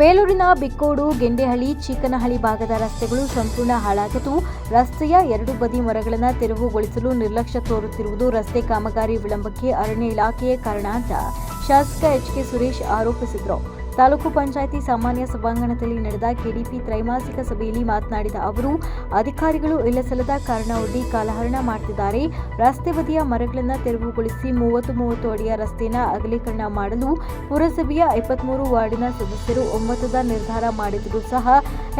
ಬೇಲೂರಿನ ಬಿಕ್ಕೋಡು, ಗೆಂಡೆಹಳ್ಳಿ ಚಿಕ್ಕನಹಳ್ಳಿ ಭಾಗದ ರಸ್ತೆಗಳು ಸಂಪೂರ್ಣ ಹಾಳಾಗಿದ್ದು, ರಸ್ತೆಯ ಎರಡು ಬದಿ ಮರಗಳನ್ನು ತೆರವುಗೊಳಿಸಲು ನಿರ್ಲಕ್ಷ್ಯ ತೋರುತ್ತಿರುವುದು ರಸ್ತೆ ಕಾಮಗಾರಿ ವಿಳಂಬಕ್ಕೆ ಅರಣ್ಯ ಇಲಾಖೆಯೇ ಕಾರಣ ಅಂತ ಶಾಸಕ ಎಚ್ ಕೆ ಸುರೇಶ್ ಆರೋಪಿಸಿದರು. ತಾಲೂಕು ಪಂಚಾಯಿತಿ ಸಾಮಾನ್ಯ ಸಭಾಂಗಣದಲ್ಲಿ ನಡೆದ ಕೆಡಿಪಿ ತ್ರೈಮಾಸಿಕ ಸಭೆಯಲ್ಲಿ ಮಾತನಾಡಿದ ಅವರು, ಅಧಿಕಾರಿಗಳು ಇಲ್ಲಸಲ್ಲದ ಕಾರಣ ಒಡ್ಡಿ ಕಾಲಹರಣ ಮಾಡುತ್ತಿದ್ದಾರೆ ರಸ್ತೆ ಬದಿಯ ಮರಗಳನ್ನು ತೆರವುಗೊಳಿಸಿ ಮೂವತ್ತು ಮೂವತ್ತು ಅಡಿಯ ರಸ್ತೆಯನ್ನು ಅಗಲೀಕರಣ ಮಾಡಲು ಪುರಸಭೆಯ ಇಪ್ಪತ್ಮೂರು ವಾರ್ಡಿನ ಸದಸ್ಯರು ಒಮ್ಮತದ ನಿರ್ಧಾರ ಮಾಡಿದರೂ ಸಹ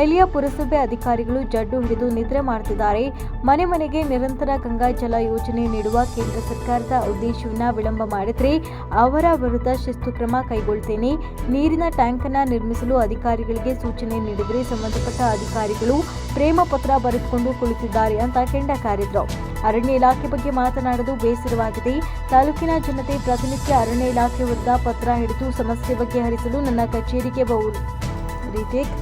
ಇಲ್ಲಿಯ ಪುರಸಭೆ ಅಧಿಕಾರಿಗಳು ಜಡ್ಡು ಹಿಡಿದು ನಿದ್ರೆ ಮಾಡ್ತಿದ್ದಾರೆ. ಮನೆ ಮನೆಗೆ ನಿರಂತರ ಗಂಗಾ ಜಲ ಯೋಜನೆ ನೀಡುವ ಕೇಂದ್ರ ಸರ್ಕಾರದ ಉದ್ದೇಶವನ್ನು ವಿಳಂಬ ಮಾಡಿದರೆ ಅವರ ವಿರುದ್ಧ ಶಿಸ್ತು ಕ್ರಮ ಕೈಗೊಳ್ತೇನೆ. ನೀರಿನ ಟ್ಯಾಂಕ್ ಅನ್ನು ನಿರ್ಮಿಸಲು ಅಧಿಕಾರಿಗಳಿಗೆ ಸೂಚನೆ ನೀಡಿದರೆ ಸಂಬಂಧಪಟ್ಟ ಅಧಿಕಾರಿಗಳು ಪ್ರೇಮ ಪತ್ರ ಬರೆದುಕೊಂಡು ಕುಳಿತಿದ್ದಾರೆ ಅಂತ ಕೆಂಡ ಕಾರಿದ್ರು. ಅರಣ್ಯ ಇಲಾಖೆ ಬಗ್ಗೆ ಮಾತನಾಡಲು ಬೇಸರವಾಗಿದೆ. ತಾಲೂಕಿನ ಜನತೆ ಪ್ರತಿನಿತ್ಯ ಅರಣ್ಯ ಇಲಾಖೆ ವಿರುದ್ಧ ಪತ್ರ ಹಿಡಿದು ಸಮಸ್ಯೆ ಬಗೆಹರಿಸಲು ನನ್ನ ಕಚೇರಿಗೆ ಬಹುದು ರಿಟೇಕ್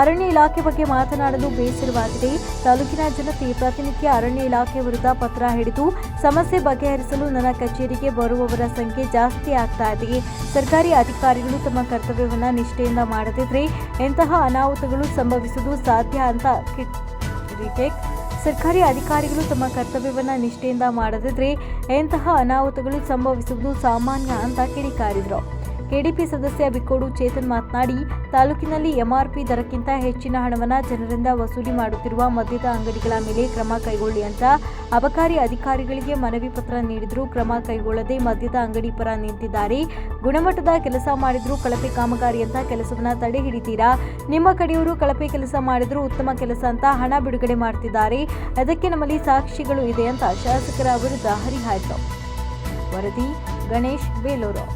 ಅರಣ್ಯ ಇಲಾಖೆ ಬಗ್ಗೆ ಮಾತನಾಡಲು ಬೇಸರವಾಗಿದೆ. ತಾಲೂಕಿನ ಜನತೆ ಪ್ರತಿನಿತ್ಯ ಅರಣ್ಯ ಇಲಾಖೆ ವಿರುದ್ಧ ಪತ್ರ ಹಿಡಿದು ಸಮಸ್ಯೆ ಬಗೆಹರಿಸಲು ನನ್ನ ಕಚೇರಿಗೆ ಬರುವವರ ಸಂಖ್ಯೆ ಜಾಸ್ತಿ ಆಗ್ತಾ ಇದೆ. ಸರ್ಕಾರಿ ಅಧಿಕಾರಿಗಳು ತಮ್ಮ ಕರ್ತವ್ಯವನ್ನು ನಿಷ್ಠೆಯಿಂದ ಮಾಡದಿದ್ರೆ ಎಂತಹ ಅನಾಹುತಗಳು ಸಂಭವಿಸುವುದು ಸಾಧ್ಯ ಅಂತ ಸರ್ಕಾರಿ ಅಧಿಕಾರಿಗಳು ತಮ್ಮ ಕರ್ತವ್ಯವನ್ನು ನಿಷ್ಠೆಯಿಂದ ಮಾಡದಿದ್ರೆ ಎಂತಹ ಅನಾಹುತಗಳು ಸಂಭವಿಸುವುದು ಸಾಮಾನ್ಯ ಅಂತ ಕಿಡಿಕಾರಿದ್ರು. ಕೆಡಿಪಿ ಸದಸ್ಯ ಬಿಕ್ಕೋಡು ಚೇತನ್ ಮಾತನಾಡಿ, ತಾಲೂಕಿನಲ್ಲಿ ಎಂಆರ್ಪಿ ದರಕ್ಕಿಂತ ಹೆಚ್ಚಿನ ಹಣವನ್ನು ಜನರಿಂದ ವಸೂಲಿ ಮಾಡುತ್ತಿರುವ ಮದ್ಯದ ಅಂಗಡಿಗಳ ಮೇಲೆ ಕ್ರಮ ಕೈಗೊಳ್ಳಿ ಅಂತ ಅಬಕಾರಿ ಅಧಿಕಾರಿಗಳಿಗೆ ಮನವಿ ಪತ್ರ ನೀಡಿದರೂ ಕ್ರಮ ಕೈಗೊಳ್ಳದೆ ಮದ್ಯದ ಅಂಗಡಿ ಪರ ನಿಂತಿದ್ದಾರೆ. ಗುಣಮಟ್ಟದ ಕೆಲಸ ಮಾಡಿದರೂ ಕಳಪೆ ಕಾಮಗಾರಿ ಅಂತ ಕೆಲಸವನ್ನು ತಡೆ ಹಿಡಿತೀರಾ? ನಿಮ್ಮ ಕಡೆಯವರು ಕಳಪೆ ಕೆಲಸ ಮಾಡಿದರೂ ಉತ್ತಮ ಕೆಲಸ ಅಂತ ಹಣ ಬಿಡುಗಡೆ ಮಾಡ್ತಿದ್ದಾರೆ. ಅದಕ್ಕೆ ನಮ್ಮಲ್ಲಿ ಸಾಕ್ಷಿಗಳು ಇದೆ ಅಂತ ಶಾಸಕರ ವಿರುದ್ಧ ಹರಿಹಾಯ್ತು. ವರದಿ ಗಣೇಶ್ ಬೇಲೂರು.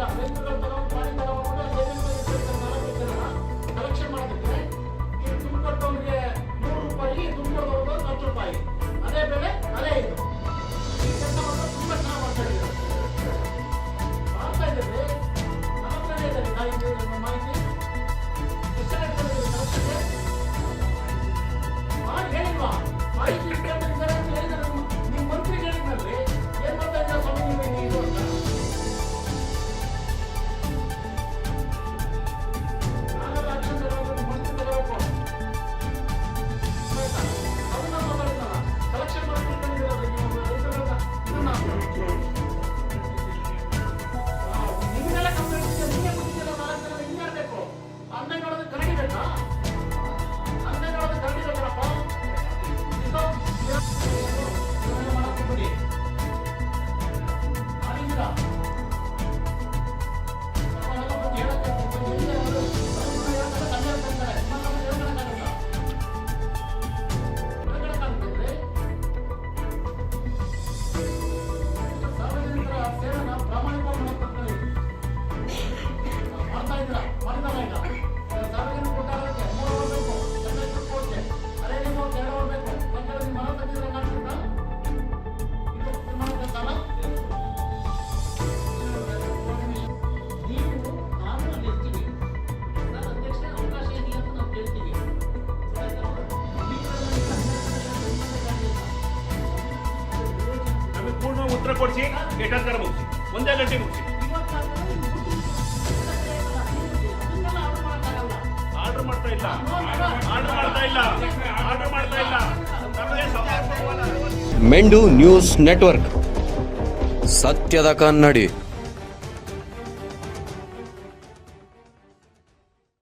ಅಂತೂ ಮುಗಿಸಿ ಎಷ್ಟೊತ್ತರ ಮುಗಿಸಿ. ಒಂದೇ ಗಂಟೆ ಮುಗಿಸಿ. ಆರ್ಡರ್ ಮಾಡ್ತಾ ಇಲ್ಲ. ಆರ್ಡರ್ ಮಾಡ್ತಾ ಇಲ್ಲ. ಆರ್ಡರ್ ಮಾಡ್ತಾ ಇಲ್ಲ. ಮೆಂಡು ನ್ಯೂಸ್ ನೆಟ್ವರ್ಕ್. ಸತ್ಯದ ಕನ್ನಡಿ.